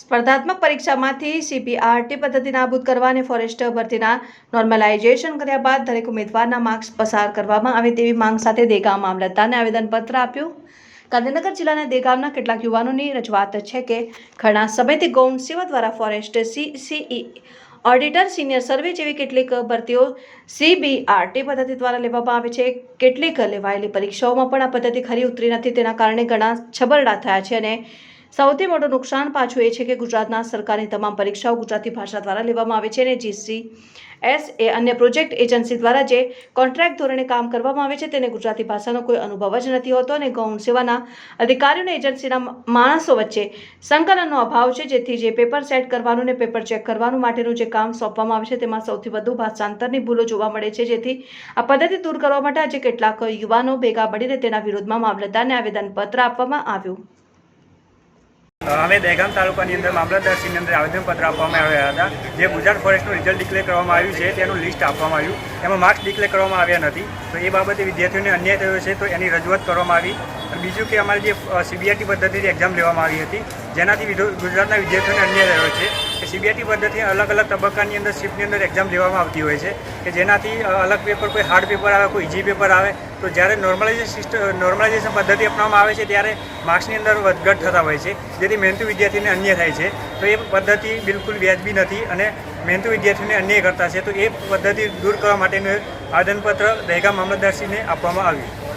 સ્પર્ધાત્મક પરીક્ષામાંથી સીપીઆરટી પદ્ધતિ નાબૂદ કરવા અને ફોરેસ્ટ ભરતીના નોર્મલાઇઝેશન કર્યા બાદ દરેક ઉમેદવારના માર્ક્સ પસાર કરવામાં આવે તેવી માંગ સાથે દેગામ મામલતદારને આવેદનપત્ર આપ્યું. ગાંધીનગર જિલ્લાના દેગામના કેટલાક યુવાનોની રજૂઆત છે કે ઘણા સમયથી ગૌણ સેવા દ્વારા forest C C E auditor senior survey જેવી કેટલીક ભરતીઓ સીબીઆરટી પદ્ધતિ દ્વારા લેવામાં આવે છે. કેટલીક લેવાયેલી પરીક્ષાઓમાં પણ આ પદ્ધતિ ખરી ઉતરી નથી. તેના કારણે ઘણા છબરડા થયા છે અને સૌથી મોટું નુકસાન પાછું એ છે કે ગુજરાતના સરકારની તમામ પરીક્ષાઓ ગુજરાતી ભાષા દ્વારા લેવામાં આવે છે અને જીસી એસ એ અન્ય પ્રોજેક્ટ એજન્સી દ્વારા જે કોન્ટ્રાક્ટ ધોરણે કામ કરવામાં આવે છે તેને ગુજરાતી ભાષાનો કોઈ અનુભવ જ નથી હોતો અને ગૌણ સેવાના અધિકારીઓ અને એજન્સીના માણસો વચ્ચે સંકલનનો અભાવ છે, જેથી જે પેપર સેટ કરવાનું ને પેપર ચેક કરવાનું માટેનું જે કામ સોંપવામાં આવે છે તેમાં સૌથી વધુ ભાષાંતરની ભૂલો જોવા મળે છે, જેથી આ પદ્ધતિ દૂર કરવા માટે આજે કેટલાક યુવાનો ભેગા મળીને તેના વિરોધમાં મામલતદારને આવેદનપત્ર આપવામાં આવ્યું. અમે દહેગામ તાલુકાની અંદર મામલતદારશ્રીની અંદર આવેદનપત્ર આપવામાં આવ્યા હતા. જે ગુજરાત ફોરેસ્ટનું રિઝલ્ટ ડિક્લેર કરવામાં આવ્યું છે, તેનું લિસ્ટ આપવામાં આવ્યું. એમાં માર્ક્સ ડિક્લેર કરવામાં આવ્યા નથી. તો એ બાબતે વિદ્યાર્થીઓને અન્યાય થયો છે, તો એની રજૂઆત કરવામાં આવી. અને બીજું કે અમારી જે સીબીઆઈટી પદ્ધતિથી એક્ઝામ લેવામાં આવી હતી. જેનાથી ગુજરાતના વિદ્યાર્થીઓને અન્યાય રહ્યો છે. કે સીબીઆઈટી પદ્ધતિ અલગ અલગ તબક્કાની અંદર શિફ્ટની અંદર એક્ઝામ લેવામાં આવતી હોય છે. કે જેનાથી અલગ પેપર કોઈ હાર્ડ પેપર આવે, કોઈ ઇઝી પેપર આવે, તો જ્યારે નોર્મલાઇઝેશન સિસ્ટમ નોર્મલાઇઝેશન પદ્ધતિ અપનાવવામાં આવે છે, ત્યારે માર્ક્સની અંદર વધઘટ થતા હોય છે. જેથી મહેનતુ વિદ્યાર્થીને અન્ય થાય છે. તો એ પદ્ધતિ બિલકુલ વ્યાજબી નથી અને મહેનતુ વિદ્યાર્થીઓને અન્યાય કરતા છે. તો એ પદ્ધતિ દૂર કરવા માટેનું આવેદનપત્ર દહેગામ મામલતદારશ્રીને આપવામાં આવ્યું.